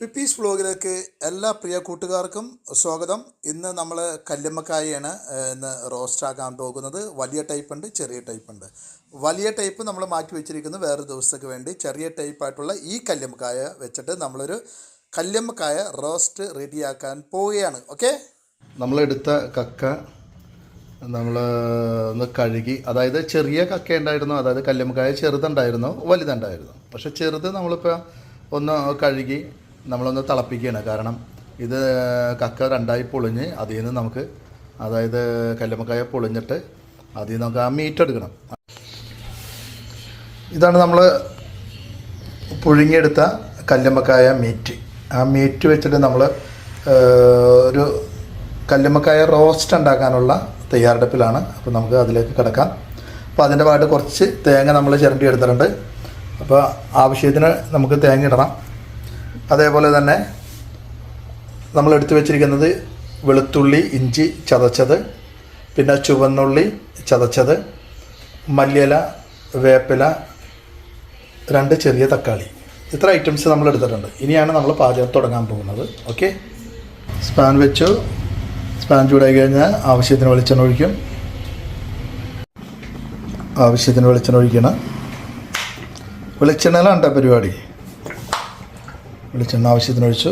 പിപ്പീസ് വ്ളോഗിലേക്ക് എല്ലാ പ്രിയ കൂട്ടുകാർക്കും സ്വാഗതം. ഇന്ന് നമ്മൾ കല്ലുമ്മക്കായാണ് ഇന്ന് റോസ്റ്റ് ആക്കാൻ പോകുന്നത്. വലിയ ടൈപ്പ് ഉണ്ട് ചെറിയ ടൈപ്പ് ഉണ്ട്. വലിയ ടൈപ്പ് നമ്മൾ മാറ്റി വെച്ചിരിക്കുന്നത് വേറൊരു ദിവസത്തേക്ക് വേണ്ടി. ചെറിയ ടൈപ്പായിട്ടുള്ള ഈ കല്ലുമ്മക്കായ വെച്ചിട്ട് നമ്മളൊരു കല്ലുമ്മക്കായ റോസ്റ്റ് റെഡിയാക്കാൻ പോവുകയാണ്. ഓക്കെ? നമ്മളെടുത്ത കക്ക നമ്മൾ ഒന്ന് കഴുകി അതായത് ചെറിയ കക്ക ഉണ്ടായിരുന്നു അതായത് കല്ലുമ്മക്കായ ചെറുതുണ്ടായിരുന്നു വലുതുണ്ടായിരുന്നു. പക്ഷെ ചെറുത് നമ്മളിപ്പോൾ ഒന്ന് കഴുകി നമ്മളൊന്ന് തിളപ്പിക്കുകയാണ്. കാരണം ഇത് കക്ക രണ്ടായി പൊളിഞ്ഞ് അതിൽ നിന്ന് നമുക്ക് അതായത് കല്ലുമക്കായ പൊളിഞ്ഞിട്ട് അതിൽ നിന്ന് നമുക്ക് ആ മീറ്റ് എടുക്കണം. ഇതാണ് നമ്മൾ പുഴുങ്ങിയെടുത്ത കല്ലുമ്മക്കായ മീറ്റ് ആ മീറ്റ് വെച്ചിട്ട് നമ്മൾ ഒരു കല്ലുമ്മക്കായ റോസ്റ്റ് ഉണ്ടാക്കാനുള്ള തയ്യാറെടുപ്പിലാണ്. അപ്പോൾ നമുക്ക് അതിലേക്ക് കിടക്കാം. അപ്പോൾ അതിന്റെ ഭാഗത്ത് കുറച്ച് തേങ്ങ നമ്മൾ ചിരണ്ടി എടുത്തിട്ടുണ്ട്. അപ്പോൾ ആവശ്യത്തിന് നമുക്ക് തേങ്ങ ഇടണം. അതേപോലെ തന്നെ നമ്മൾ എടുത്തു വെച്ചിരിക്കുന്നത് വെളുത്തുള്ളി ഇഞ്ചി ചതച്ചത് പിന്നെ ചുവന്നുള്ളി ചതച്ചത് മല്ലിയില വേപ്പില രണ്ട് ചെറിയ തക്കാളി. ഇത്ര ഐറ്റംസ് നമ്മൾ എടുത്തിട്ടുണ്ട്. ഇനിയാണ് നമ്മൾ പാചകം തുടങ്ങാൻ പോകുന്നത്. ഓക്കെ സ്പാൻ വെച്ചു. സ്പാൻ ചൂടായി കഴിഞ്ഞാൽ ആവശ്യത്തിന് വെളിച്ചെണ്ണ ഒഴിക്കും. ആവശ്യത്തിന് വെളിച്ചെണ്ണ ഒഴിക്കണം. വെളിച്ചെണ്ണയിലാണ് പരിപാടി. വെളിച്ചെണ്ണ ആവശ്യത്തിന് ഒഴിച്ചു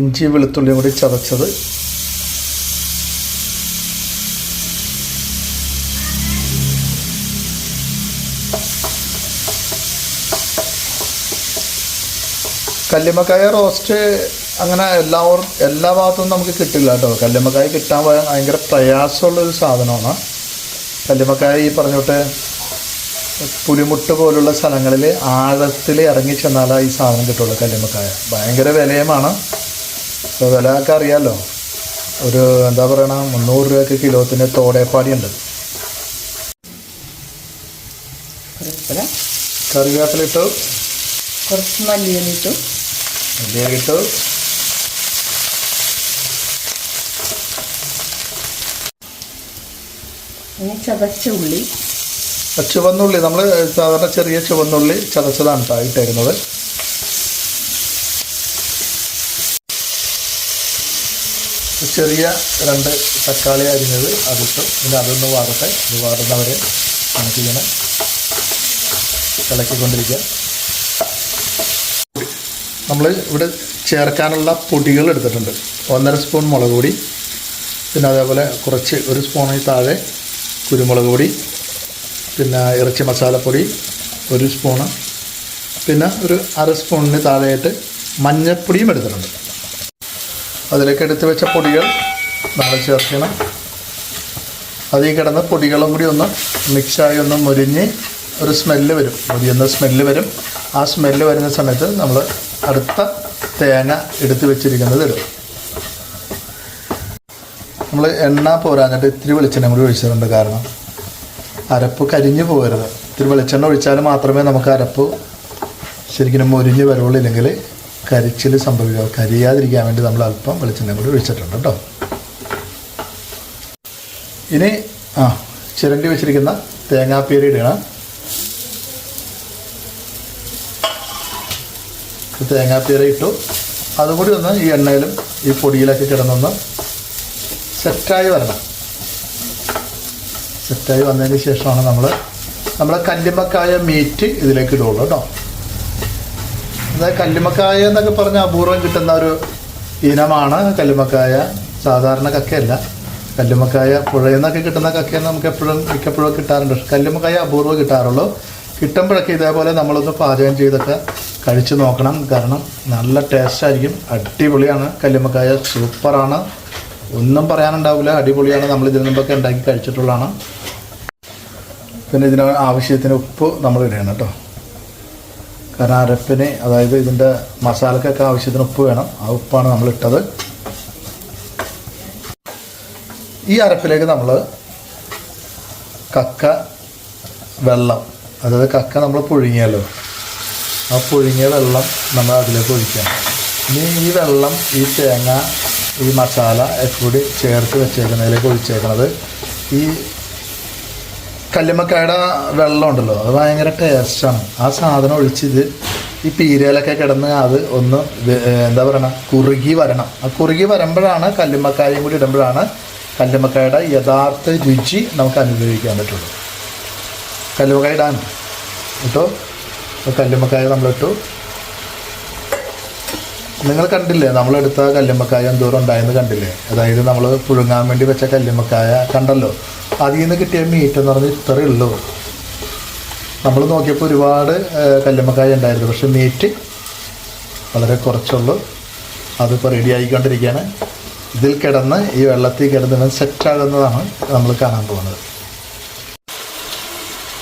ഇഞ്ചി വെളുത്തുള്ളിയും കൂടി ചതച്ചത്. കല്ലുമ്മക്കായ റോസ്റ്റ് അങ്ങനെ എല്ലാവരും എല്ലാ ഭാഗത്തും നമുക്ക് കിട്ടില്ല കേട്ടോ. കല്ലുമ്മക്കായ കിട്ടാൻ ഭയങ്കര പ്രയാസമുള്ളൊരു സാധനമാണ്. കല്ലുമ്മക്കായ ഈ പറഞ്ഞോട്ട് പുലിമുട്ട് പോലുള്ള സ്ഥലങ്ങളിൽ ആഴത്തിൽ ഇറങ്ങി ചെന്നാലാണ് ഈ സാധനം കിട്ടുള്ളൂ കല്ലുമ്മക്കായ. ഭയങ്കര വിലയുമാണ്. ഇപ്പോൾ വില ഒക്കെ അറിയാമല്ലോ ഒരു എന്താ പറയണ മുന്നൂറ് രൂപയ്ക്ക് കിലോത്തിന് തോടേപ്പാടി ഉണ്ട് കറിവേപ്പില കറിവേപ്പില ഇട്ടു. കുറച്ച് മല്ലിയിട്ടു ഇട്ടു. ഇനി ചതച്ച ഉള്ളി. ചുവന്നുള്ളി നമ്മൾ സാധാരണ ചെറിയ ചുവന്നുള്ളി ചതച്ചതാണ് കേട്ടോ ചെറിയ രണ്ട് തക്കാളി അരിഞ്ഞത് അതിട്ടു പിന്നെ അതൊന്ന് വാറട്ടെ ഇത് വാറുന്നവരെ നമുക്കിങ്ങനെ ഇളക്കിക്കൊണ്ടിരിക്കുക. നമ്മൾ ഇവിടെ ചേർക്കാനുള്ള പൊടികൾ എടുത്തിട്ടുണ്ട്. ഒന്നര സ്പൂൺ മുളക് പൊടി പിന്നെ അതേപോലെ കുറച്ച് ഒരു സ്പൂണിൽ താഴെ കുരുമുളക് പൊടി പിന്നെ ഇറച്ചി മസാലപ്പൊടി ഒരു സ്പൂണ്. പിന്നെ ഒരു അര സ്പൂണിന് താഴെയായിട്ട് മഞ്ഞപ്പൊടിയും എടുത്തിട്ടുണ്ട്. അതിലേക്ക് എടുത്ത് വെച്ച പൊടികൾ നമ്മൾ ചേർക്കണം. അതിൽ കിടന്ന പൊടികളും കൂടി ഒന്ന് മിക്സായി ഒന്ന് മുരിഞ്ഞ് ഒരു സ്മെല്ല് വരും. മുരിയുന്ന സ്മെല്ല് വരും. ആ സ്മെല്ല് വരുന്ന സമയത്ത് നമ്മൾ അടുത്ത തേങ്ങ എടുത്ത് വെച്ചിരിക്കുന്നത് ഇടും. നമ്മൾ എണ്ണ പോരാഞ്ഞിട്ട് ഇത്തിരി വെളിച്ചെണ്ണ കൂടി ഒഴിച്ചിട്ടുണ്ട് കാരണം അരപ്പ് കരിഞ്ഞു പോകരുത്. ഇത്തിരി വെളിച്ചെണ്ണ ഒഴിച്ചാൽ മാത്രമേ നമുക്ക് അരപ്പ് ശരിക്കും മൊരിഞ്ഞ് വരുള്ളൂ ഇല്ലെങ്കിൽ കരിച്ചിൽ സംഭവിക്കുക കരിയാതിരിക്കാൻ വേണ്ടി നമ്മൾ അല്പം വെളിച്ചെണ്ണ കൂടി ഒഴിച്ചിട്ടുണ്ട് കേട്ടോ. ഇനി ആ ചിരണ്ടി വെച്ചിരിക്കുന്ന തേങ്ങാപ്പീര ഇടണം തേങ്ങാപ്പീര ഇട്ടു. അതും കൂടി ഒന്ന് ഈ എണ്ണയിലും ഈ പൊടിയിലൊക്കെ കിടന്നൊന്ന് സെറ്റായി വരണം. സെറ്റായി വന്നതിന് ശേഷമാണ് നമ്മൾ നമ്മൾ കല്ലുമ്മക്കായ മീറ്റ് ഇതിലേക്ക് ഇടുള്ളൂ കേട്ടോ. അതായത് കല്ലുമ്മക്കായ എന്നൊക്കെ പറഞ്ഞ അപൂർവം കിട്ടുന്ന ഒരു ഇനമാണ് കല്ലുമ്മക്കായ. സാധാരണ കക്കയല്ല. കല്ലുമ്മക്കായ പുഴയിൽ നിന്നൊക്കെ കിട്ടുന്ന കക്കയെന്ന് നമുക്ക് എപ്പോഴും മിക്കപ്പോഴും കിട്ടാറുണ്ട്. പക്ഷെ കല്ലുമ്മക്കായ അപൂർവം കിട്ടാറുള്ളൂ. കിട്ടുമ്പോഴൊക്കെ ഇതേപോലെ നമ്മളൊന്ന് പാചകം ചെയ്തൊക്കെ കഴിച്ചു നോക്കണം. കാരണം നല്ല ടേസ്റ്റായിരിക്കും അടിപൊളിയാണ്. കല്ലുമ്മക്കായ സൂപ്പറാണ് ഒന്നും പറയാനുണ്ടാവില്ല. അടിപൊളിയാണ്. നമ്മൾ ഇതിൽ നിന്നൊക്കെ ഉണ്ടാക്കി കഴിച്ചിട്ടുള്ളതാണ്. പിന്നെ ഇതിന് ആവശ്യത്തിന് ഉപ്പ് നമ്മൾ ഇടണം കേട്ടോ. കാരണം അരപ്പിന് അതായത് ഇതിന്റെ മസാലക്കൊക്കെ ആവശ്യത്തിന് ഉപ്പ് വേണം. ആ ഉപ്പാണ് നമ്മൾ ഇട്ടത്. ഈ അരപ്പിലേക്ക് നമ്മൾ കക്ക വെള്ളം അതായത് കക്ക നമ്മൾ പുഴുങ്ങിയല്ലോ. ആ പുഴുങ്ങിയ വെള്ളം നമ്മൾ അതിലേക്ക് ഒഴിക്കണം. ഇനി ഈ വെള്ളം ഈ തേങ്ങ ഈ മസാല കൂടി ചേർത്ത് വെച്ചേക്കുന്നതിലേക്ക് ഒഴിച്ചേക്കുന്നത് ഈ കല്ലുമ്മക്കായുടെ വെള്ളം ഉണ്ടല്ലോ അത് ഭയങ്കര ടേസ്റ്റാണ് ആ സാധനം ഒഴിച്ചിത് ഈ പീരയിലൊക്കെ കിടന്ന് അത് ഒന്ന് എന്താ പറയണ കുറുകി വരണം. ആ കുറുകി വരുമ്പോഴാണ് കല്ലുമ്മക്കായും കൂടി ഇടുമ്പോഴാണ് കല്ലുമ്മക്കായുടെ യഥാർത്ഥ രുചി നമുക്ക് അനുഭവിക്കാൻ പറ്റുള്ളൂ. കല്ലുമ്മക്കായ ഇടാൻ കേട്ടോ? കല്ലുമ്മക്കായ നമ്മളിട്ടു. നിങ്ങൾ കണ്ടില്ലേ? നമ്മളെടുത്ത കല്ലുമ്മക്കായ എന്തോരം ഉണ്ടായെന്ന് കണ്ടില്ലേ? അതായത് നമ്മൾ പുഴുങ്ങാൻ വേണ്ടി വെച്ച കല്ലുമ്മക്കായ കണ്ടല്ലോ? അതിൽ നിന്ന് കിട്ടിയ മീറ്റ് എന്ന് പറഞ്ഞാൽ ഇത്രയേ ഉള്ളൂ. നമ്മൾ നോക്കിയപ്പോൾ ഒരുപാട് കല്ലുമ്മക്കായ ഉണ്ടായിരുന്നു. പക്ഷെ മീറ്റ് വളരെ കുറച്ചുള്ളൂ. അതിപ്പോൾ റെഡി ആയിക്കൊണ്ടിരിക്കുകയാണ്. ഇതിൽ കിടന്ന് ഈ വെള്ളത്തിൽ കിടന്ന് സെറ്റാകുന്നതാണ് നമ്മൾ കാണാൻ പോകുന്നത്.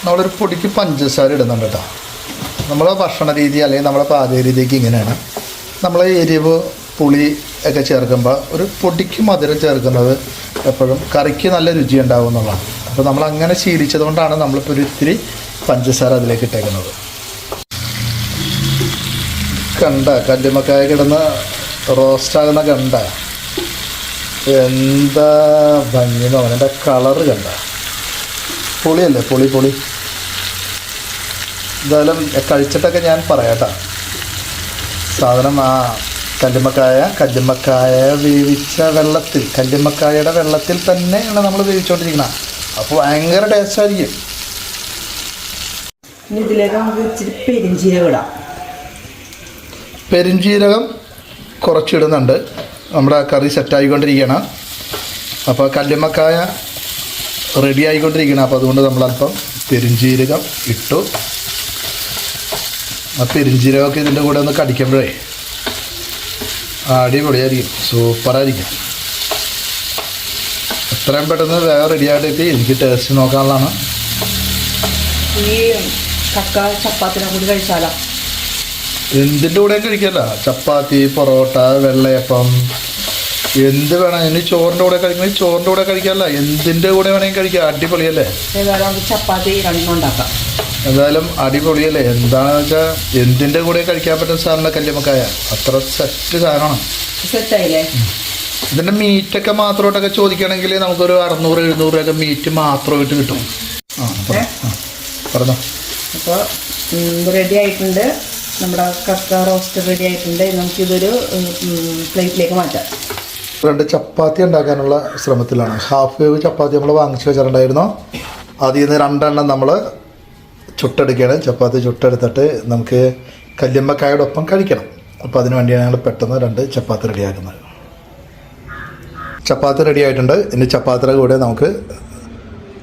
നമ്മളൊരു പൊടിക്ക് പഞ്ചസാര ഇടുന്നുണ്ട് കേട്ടോ. നമ്മളെ ഭക്ഷണ രീതി അല്ലെങ്കിൽ നമ്മളെ പാചക രീതിക്ക് ഇങ്ങനെയാണ്. നമ്മൾ എരിവ് പുളി ഒക്കെ ചേർക്കുമ്പോൾ ഒരു പൊടിക്ക് മധുരം ചേർക്കുന്നത് എപ്പോഴും കറിക്ക് നല്ല രുചി ഉണ്ടാവും എന്നുള്ളതാണ്. അപ്പോൾ നമ്മൾ അങ്ങനെ ശീലിച്ചത് കൊണ്ടാണ് നമ്മളിപ്പോൾ ഒരു ഇത്തിരി പഞ്ചസാര അതിലേക്ക് ഇട്ടേക്കുന്നത്. കണ്ട കല്ലുമക്കായ കിടന്ന് റോസ്റ്റാകുന്ന കണ്ട. എന്താ ഭംഗി എന്ന് പറഞ്ഞാൽ എന്റെ കളറ് കണ്ട. പൊളിയല്ലേ പൊളി പൊളി. എന്തായാലും കഴിച്ചിട്ടൊക്കെ ഞാൻ പറയാട്ടാ സാധനം ആ കല്ലുമ്മക്കായ കല്ലുമ്മക്കായ വേവിച്ച വെള്ളത്തിൽ കല്ലുമ്മക്കായയുടെ വെള്ളത്തിൽ തന്നെയാണ് നമ്മൾ വേവിച്ചുകൊണ്ടിരിക്കുന്നത് അപ്പോൾ ഭയങ്കര ടേസ്റ്റ് ആയിരിക്കും. ഇതിലേക്ക് നമുക്ക് ഇച്ചിരി പെരിഞ്ചീരകം ഇടാം. കുറച്ചിടുന്നുണ്ട്. നമ്മുടെ കറി സെറ്റായിക്കൊണ്ടിരിക്കുകയാണ് അപ്പോൾ കല്ലുമ്മക്കായ റെഡി ആയിക്കൊണ്ടിരിക്കുകയാണ് അപ്പോൾ അതുകൊണ്ട് നമ്മളപ്പം പെരിഞ്ജീരകം ഇട്ടു. ആ പെരിഞ്ചീരകമൊക്കെ ഇതിന്റെ കൂടെ ഒന്ന് കടിക്കുമ്പോഴേ അടിപൊളിയായിരിക്കും. സൂപ്പറായിരിക്കും. എത്രയും പെട്ടെന്ന് വേറെ റെഡി ആയിട്ട് എനിക്ക് ടേസ്റ്റ് നോക്കാനുള്ളതാണ്. ഈ ചപ്പാത്തിനെ കൂടി കഴിച്ചാലോ? എന്തിന്റെ കൂടെയും കഴിക്കല്ല. ചപ്പാത്തി പൊറോട്ട വെള്ളയപ്പം. എന്ത് വേണം? ഇനി ചോറിന്റെ കൂടെ കഴിക്കണമെങ്കിൽ ചോറിന്റെ കൂടെ കഴിക്കാമല്ല എന്തിന്റെ കൂടെ വേണമെങ്കിൽ കഴിക്കാം. അടിപൊളിയല്ലേ? ചപ്പാത്തി രണ്ടെണ്ണം ഉണ്ടാക്കാം. എന്തായാലും അടിപൊളിയല്ലേ? എന്താണെന്ന് വെച്ചാൽ എന്തിന്റെ കൂടെ കഴിക്കാൻ പറ്റുന്ന സാധനം കല്യമക്കായ അത്ര സെറ്റ് സാധനമാണ്. സെറ്റായില്ലേ ഇതിന്റെ മീറ്റൊക്കെ മാത്രമായിട്ടൊക്കെ ചോദിക്കുകയാണെങ്കിൽ നമുക്കൊരു അറുന്നൂറ് എഴുന്നൂറ് രൂപയൊക്കെ മീറ്റ് മാത്രമായിട്ട് കിട്ടും. ആ പറഞ്ഞോ. അപ്പോൾ റെഡി ആയിട്ടുണ്ട്. നമ്മുടെ കക്ക റോസ്റ്റ് റെഡി ആയിട്ടുണ്ട്. നമുക്കിതൊരു പ്ലേറ്റിലേക്ക് മാറ്റാം. രണ്ട് ചപ്പാത്തി ഉണ്ടാക്കാനുള്ള ശ്രമത്തിലാണ്. ഹാഫ് വേവ് ചപ്പാത്തി നമ്മൾ വാങ്ങിച്ചു വെച്ചിട്ടുണ്ടായിരുന്നു. അതിൽ നിന്ന് രണ്ടെണ്ണം നമ്മൾ ചുട്ടെടുക്കുകയാണ്. ചപ്പാത്തി ചുട്ടെടുത്തിട്ട് നമുക്ക് കല്ലുമ്മക്കായുടെ ഒപ്പം കഴിക്കണം. അപ്പോൾ അതിന് വേണ്ടിയാണ് ഞങ്ങൾ പെട്ടെന്ന് രണ്ട് ചപ്പാത്തി റെഡിയാക്കുന്നത്. ചപ്പാത്തി റെഡി ആയിട്ടുണ്ട്. ഇനി ചപ്പാത്തിയുടെ കൂടെ നമുക്ക്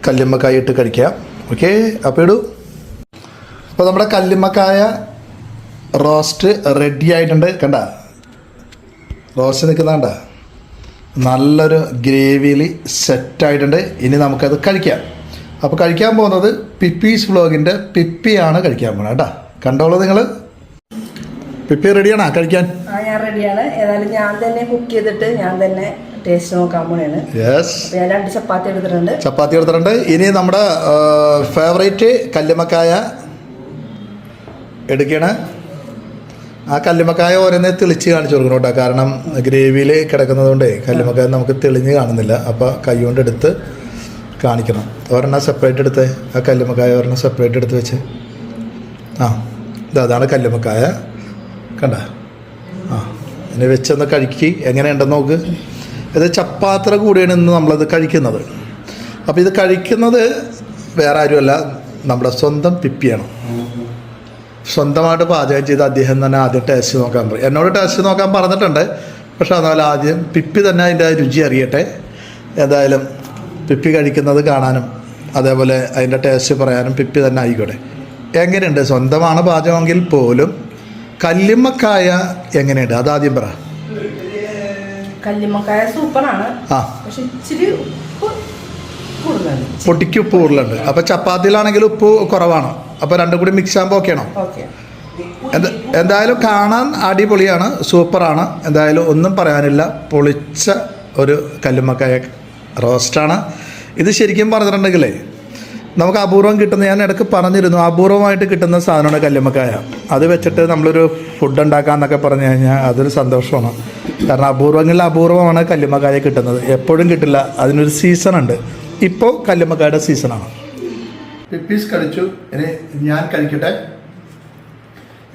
കല്ലുമ്മക്കായ ഇട്ട് കഴിക്കാം. ഓക്കെ അപ്പോൾ ഇടൂ. അപ്പോൾ നമ്മുടെ കല്ലുമ്മക്കായ റോസ്റ്റ് റെഡി ആയിട്ടുണ്ട്. കണ്ട? റോസ്റ്റ് നിൽക്കുന്ന കണ്ട? നല്ലൊരു ഗ്രേവിയിൽ സെറ്റായിട്ടുണ്ട്. ഇനി നമുക്കത് കഴിക്കാം. അപ്പോൾ കഴിക്കാൻ പോകുന്നത് പിപ്പീസ് വ്ളോഗിന്റെ പിപ്പിയാണ് കഴിക്കാൻ പോകുന്നത് കേട്ടോ. കണ്ടോളൂ നിങ്ങൾ പിപ്പി റെഡിയാണോ കഴിക്കാൻ. ആ ഞാൻ റെഡിയാണ് ഏതായാലും ഞാൻ തന്നെ കുക്ക് ചെയ്തിട്ട് ഞാൻ തന്നെ ടേസ്റ്റ് നോക്കാൻ പോണേണ്. യെസ് ഞാൻ രണ്ട് ചപ്പാത്തി എടുത്തിട്ടുണ്ട്. ചപ്പാത്തി എടുത്തിട്ടുണ്ട്. ഇനി നമ്മുടെ ഫേവറേറ്റ് കല്ലുമക്കായ എടുക്കണ. ആ കല്ലുമക്കായ ഓരോന്നേ തെളിച്ച് കാണിച്ചു കൊടുക്കണം കേട്ടോ. കാരണം ഗ്രേവിയിൽ കിടക്കുന്നതുകൊണ്ട് കല്ലുമക്കായ നമുക്ക് തെളിഞ്ഞ് കാണുന്നില്ല. അപ്പോൾ കൈ കൊണ്ട് എടുത്ത് കാണിക്കണം. ഒരെണ്ണം സെപ്പറേറ്റ് എടുത്ത് ആ കല്ലുമ്മക്കായ ഒരെണ്ണം സെപ്പറേറ്റ് എടുത്ത് വെച്ച്. ആ ഇത് അതാണ് കല്ലുമ്മക്കായ. കണ്ട? ആ ഇനി വെച്ചൊന്ന് കഴിക്കി. എങ്ങനെയുണ്ടെന്ന് നോക്ക്. ഇത് ചപ്പാത്ര കൂടിയാണ് ഇന്ന് നമ്മളത് കഴിക്കുന്നത്. അപ്പോൾ ഇത് കഴിക്കുന്നത് വേറെ ആരുമല്ല നമ്മുടെ സ്വന്തം പിപ്പിയാണ്. സ്വന്തമായിട്ട് പാചകം ചെയ്ത് അദ്ദേഹം തന്നെ ആദ്യം ടേസ്റ്റ് നോക്കാൻ പറയും എന്നോട് ടേസ്റ്റ് നോക്കാൻ പറഞ്ഞിട്ടുണ്ട്. പക്ഷെ അതുപോലെ ആദ്യം പിപ്പി തന്നെ അതിന്റെ രുചി അറിയട്ടെ. എന്തായാലും പിപ്പി കഴിക്കുന്നത് കാണാനും അതേപോലെ അതിന്റെ ടേസ്റ്റ് പറയാനും പിപ്പി തന്നെ ആയിക്കോട്ടെ. എങ്ങനെയുണ്ട്? സ്വന്തമാണ് പാചകമെങ്കിൽ പോലും കല്ലുമ്മക്കായ എങ്ങനെയുണ്ട്? അതാദ്യം പറ. കല്ലിമ്മക്കായ സൂപ്പറാണ്. ആ. പക്ഷെ ഇച്ചിരി പൊട്ടിക്ക് ഉപ്പ് കൂടുതലുണ്ട്. അപ്പൊ ചപ്പാത്തിയിലാണെങ്കിൽ ഉപ്പ് കുറവാണ്. അപ്പൊ രണ്ടും കൂടി മിക്സ് ആകുമ്പോൾ ഓക്കെയാണോ എന്തായാലും കാണാൻ അടിപൊളിയാണ്. സൂപ്പറാണ്. എന്തായാലും ഒന്നും പറയാനില്ല. പൊളിച്ച ഒരു കല്ലുമ്മക്കായ റോസ്റ്റാണ്. ഇത് ശരിക്കും പറഞ്ഞിട്ടുണ്ടെങ്കിലേ നമുക്ക് അപൂർവം കിട്ടുന്ന ഞാൻ ഇടയ്ക്ക് പറഞ്ഞിരുന്നു അപൂർവമായിട്ട് കിട്ടുന്ന സാധനമാണ് കല്ലുമ്മക്കായ. അത് വെച്ചിട്ട് നമ്മളൊരു ഫുഡ് ഉണ്ടാക്കാമെന്നൊക്കെ പറഞ്ഞു കഴിഞ്ഞാൽ അതൊരു സന്തോഷമാണ്. കാരണം അപൂർവങ്ങളിൽ അപൂർവമാണ് കല്ലുമ്മക്കായ കിട്ടുന്നത്. എപ്പോഴും കിട്ടില്ല. അതിനൊരു സീസൺ ഉണ്ട്. ഇപ്പോൾ കല്ലുമ്മക്കായുടെ സീസണാണ് പിപ്പീസ് കഴിച്ചു. ഇനി ഞാൻ കഴിക്കട്ടെ.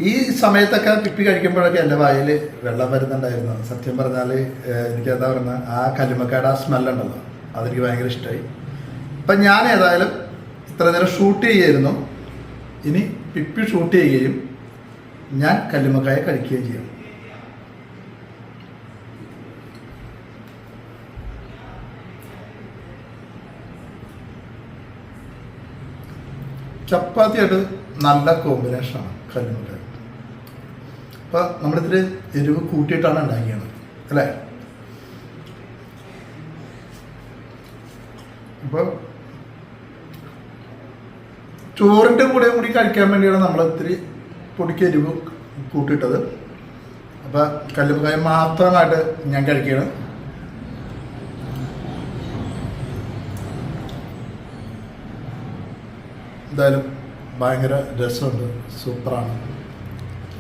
ഈ സമയത്തൊക്കെ പിപ്പി കഴിക്കുമ്പോഴൊക്കെ എന്റെ വായിൽ വെള്ളം വരുന്നുണ്ടായിരുന്നു. സത്യം പറഞ്ഞാൽ എനിക്ക് എന്താ പറയുന്നത്? ആ കല്ലുമ്മക്കായുടെ ആ സ്മെല്ലുണ്ടല്ലോ അതെനിക്ക് ഭയങ്കര ഇഷ്ടമായി അപ്പം ഞാൻ ഏതായാലും ഇത്ര നേരം ഷൂട്ട് ചെയ്യായിരുന്നു. ഇനി പിപ്പി ഷൂട്ട് ചെയ്യുകയും ഞാൻ കല്ലുമക്കായ കഴിക്കുകയും ചെയ്യും. ചപ്പാത്തിയായിട്ട് നല്ല കോമ്പിനേഷനാണ് കല്ലുമക്കായ അപ്പം നമ്മളിത്തിരി എരിവ് കൂട്ടിയിട്ടാണ് ഉണ്ടാക്കിയത് അല്ലേ? അപ്പോൾ ചോറിന്റെ കൂടെ കൂടി കഴിക്കാൻ വേണ്ടിയാണ് നമ്മൾ ഇത്തിരി പൊടിക്ക് എരിവ് കൂട്ടിയിട്ടത്. അപ്പം കല്ലുപ്പക്കായ മാത്രമായിട്ട് ഞാൻ കഴിക്കുകയാണ്. എന്തായാലും ഭയങ്കര രസമുണ്ട്. സൂപ്പറാണ്.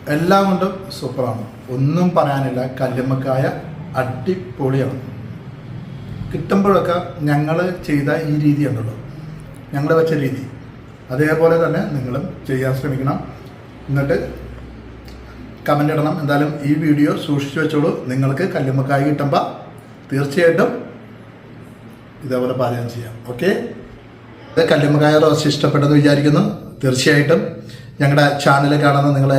എല്ലാം കൊണ്ടും സൂപ്പറാണ്. ഒന്നും പറയാനില്ല. കല്ലുമ്മക്കായ അടിപൊളിയാണ്. കിട്ടുമ്പോഴൊക്കെ ഞങ്ങൾ ചെയ്ത ഈ രീതി ഉണ്ടല്ലോ. ഞങ്ങൾ വെച്ച രീതി. അതേപോലെ തന്നെ നിങ്ങളും ചെയ്യാൻ ശ്രമിക്കണം. എന്നിട്ട് കമന്റ് ഇടണം. എന്തായാലും ഈ വീഡിയോ സൂക്ഷിച്ചു വെച്ചോളൂ. നിങ്ങൾക്ക് കല്ലുമ്മക്കായി കിട്ടുമ്പോൾ തീർച്ചയായിട്ടും ഇതേപോലെ പാചകം ചെയ്യാം. ഓക്കെ ഇത് കല്ലുമ്മക്കായ റോസ് ഇഷ്ടപ്പെട്ടെന്ന് വിചാരിക്കുന്നു. തീർച്ചയായിട്ടും ഞങ്ങളുടെ ചാനൽ കാണുന്ന നിങ്ങൾ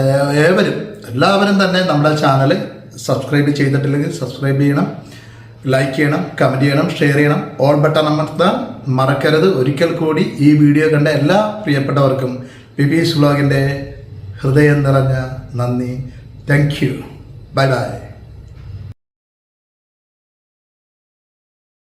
ഏവരും എല്ലാവരും തന്നെ നമ്മുടെ ചാനൽ സബ്സ്ക്രൈബ് ചെയ്തിട്ടില്ലെങ്കിൽ സബ്സ്ക്രൈബ് ചെയ്യണം. ലൈക്ക് ചെയ്യണം കമന്റ് ചെയ്യണം ഷെയർ ചെയ്യണം. ഓൾ ബട്ടൺ അമർത്താൻ മറക്കരുത്. ഒരിക്കൽ കൂടി ഈ വീഡിയോ കണ്ട എല്ലാ പ്രിയപ്പെട്ടവർക്കും ബിബീസ് വ്ളോഗിന്റെ ഹൃദയം നിറഞ്ഞ നന്ദി. Thank you bye bye